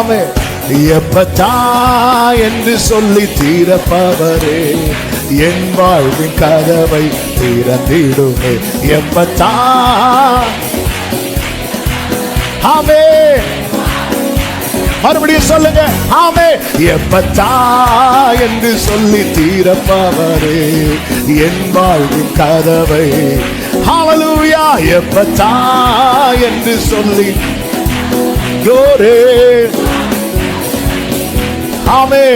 ஆமே. எப்பத்தா என்று சொல்லி தீரப்பவரே என் வாழ்வின் கதவை திறந்திடுமே. எப்பத்தா ஆமே. மறுபடியும் சொல்லுங்க. ஆமே. எப்பத்தா என்று சொல்லி தீரப்பவரே என் வாழ்வின் கதவை. ஹalleluya எப்பத்தா என்று சொல்லி யோரே ஆமே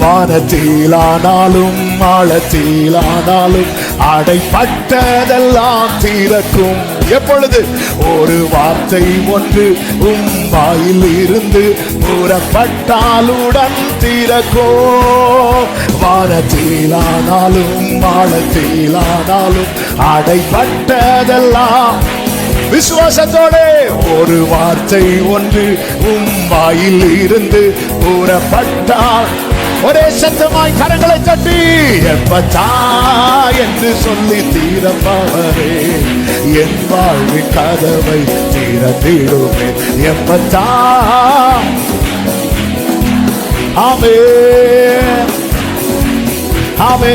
வானத்திலானாலும் ஆழத்திலானாலும் அடைப்பட்டதெல்லாம் தீரக்கும். எப்பொழுது? ஒரு வார்த்தை ஒன்று உம் வாயில் இருந்து கூறப்பட்டாலுடன் தீரக்கோ வானத்திலானாலும் ஆழத்திலானாலும் அடைப்பட்டதெல்லாம் விசுவாசத்தோட. ஒரு வார்த்தை ஒன்று உம் வாயில் இருந்து கூறப்பட்டால் ஒரே சத்தமாய் கரங்களை தட்டி எப்பத்தா என்று சொல்லி தீரப்பவரே என் வாழ்வின் கதவை தீரத்திடுமே எப்பத்தா ஆமே ஆமே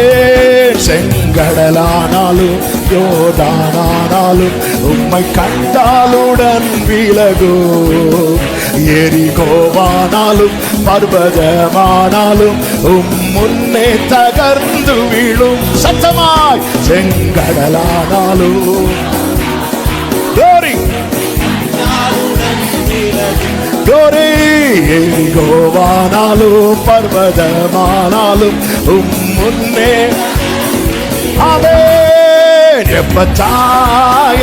செங்கடலானாலும் யோதானா கண்டாலும் உம்மை கண்டாலுடன் விலகோ எரிகோவானாலும் பர்வதமானாலும் உம் முன்னே தகர்ந்து விழும். சத்தமாய் செங்கடலானாலும். Glory! கோரி எரிகோவானாலும் பர்வதமானாலும் உம் முன்னே எப்பத்தா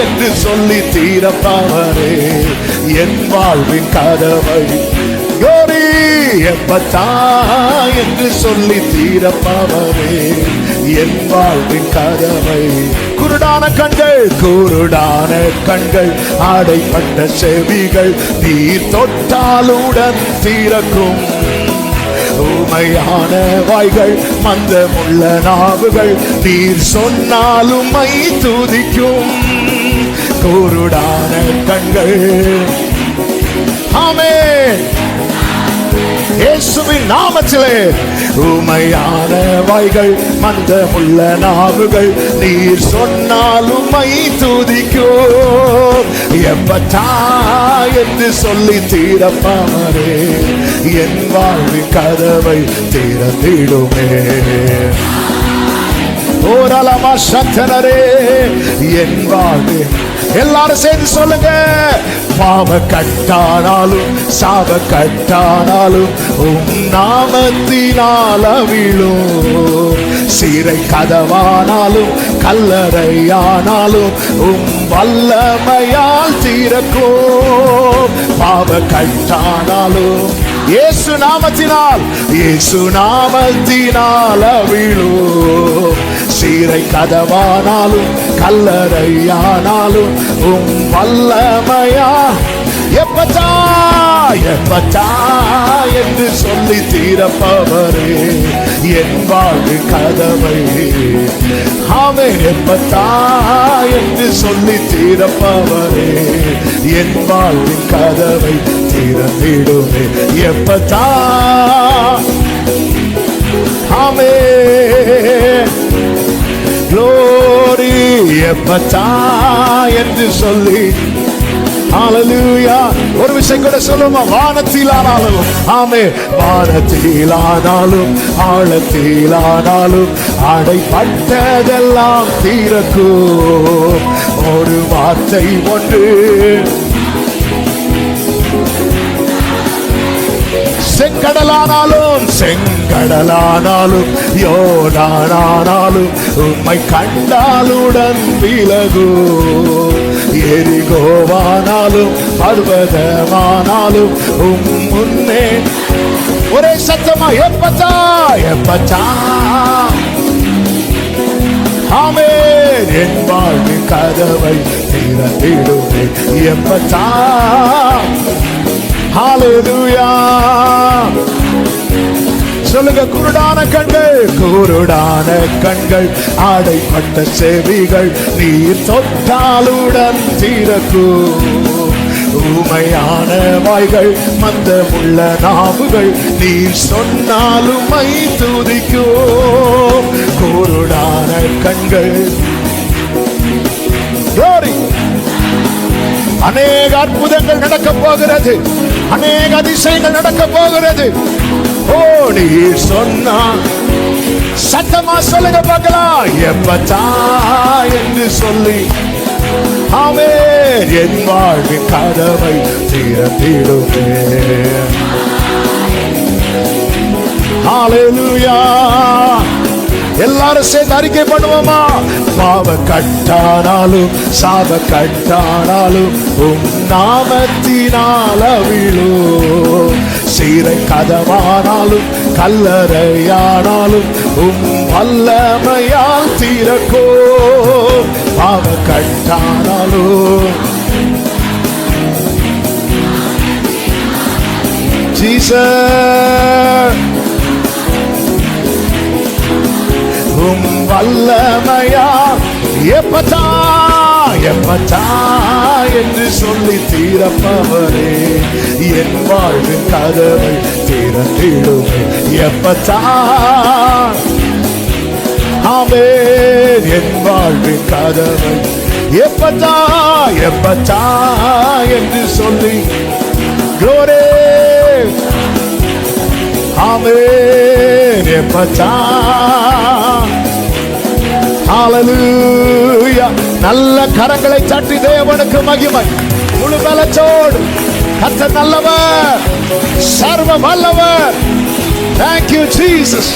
என்று சொல்லி தீரப்பவரே என் வாழ்வின் கதவை கோரி எப்பத்தா என்று சொல்லி தீரப்பவரே என் வாழ்வின் கதவை. குருடான கண்கள் குருடான கண்கள் ஆடைப்பட்ட செவிகள் நீர் தொட்டாலுடன் தீரக்கும். ஊமையான வாய்கள் மந்தமுள்ள நாவுகள் நீர் சொன்னாலும் மை துதிக்கும். கூருடான கண்கள். ஆமே இயேசுவின் நாமத்திலே உமையான வாய்கள் மந்தமுள்ள நாவுகள் நீர் சொன்னாலும் மை துதிக்கோ எப்பட்டா என்று சொல்லி தீரப்பாமரே என் வாழ்வின் கதவை திறந்திடுமே. ஓரளமா சத்தனரே என் வாழ்வு எல்லாரும் சேர்ந்து சொல்லுங்க. பாவ கட்டானாலும் சாப கட்டானாலும் உம் நாமத்தினால் அவிழும். சீரை கதவானாலும் கல்லறையானாலும் உம் வல்லமையால் தீரக்கும் பாவ கட்டானாலும் இயேசு நாமத்தினால் இயேசு நாமத்தினால் அவிழும். சீரை கதவானாலும் கல்லறையானாலும் உம் வல்லமையா? எப்பத்தா காயப்பட்டா என்று சொல்லி தீரப்பவரே. என் வாழ்வு கதவை. ஆமென் எப்பத்தா என்று சொல்லி தீரப்பவரே. என் வாழ்வு கதவை திறந்திடுமே. எப்பத்தா ஆமே க்ளோரி எப்பத்தா என்று சொல்லி ஹalleluya ஒரு விஷயம் கூட சொல்லுமா வானத்திலானாலும் ஆமே வானத்திலானாலும் ஆழத்திலானாலும் அடைப்பட்டதெல்லாம் தீரக்கும் ஒரு வார்த்தை ஒன்று. செங்கடலானாலும் செங்கடலானாலும் யோனானாலும் உம்மை கண்டாலுடன் விலகும் எரிகோவானாலும் பர்வதமானாலும் உம் முன்னே. ஒரே சத்தமா எப்பச்சா எப்பச்சா ஆமே என் வாழ்வு கதவை திறந்திடுமே எப்பச்சா ஹalleluya சொல்லுங்க குருடான கண்கள். குருடான கண்கள் ஆடைப்பட்ட செவிகள் நீர் தொட்டாலுடன் தீரக்கும் ஊமையான வாய்கள் மந்தமுள்ள நாவுகள் நீர் சொன்னாலும் மை துதிக்கும். குருடான கண்கள் அநேக அற்புதங்கள் நடக்க போகிறது. அநேக அதிசயங்கள் நடக்க போகிறது. ஓ நீ சொன்னா சத்தமா சொல்லுங்க பார்க்கலாம். எப்பதா என்று சொல்லி ஆமே என் வாழ்வின் கதவை திறந்திடுமே ஹalleluya. எல்லாரும் சேர்ந்து அறிக்கை பண்ணுவோமா? பாவ கட்டானாலும் சாப கட்டானாலும் உம் நாமத்தினால் அவிழோ சீரை கதவானாலும் கல்லறையானாலும் உம் வல்லமையால் தீரக்கோ பாவ கட்டானாலும். Jesus. வல்லமையா? எப்பதா எப்பதா என்று சொல்லி தீரப்பவரே. என் வாழ்வின் கதவை திறந்திடுமே. எப்பதா ஆமே என் வாழ்வின் கதவை எப்பதா எப்பதா என்று சொல்லி குளோரே ஆமே எப்பதா ஹalleluya நல்ல கரங்களை தட்டி தேவனுக்கு மகிமை. முழு பலத்தோடு. கர்த்தர் நல்லவர். சர்வ வல்லவர். Thank you Jesus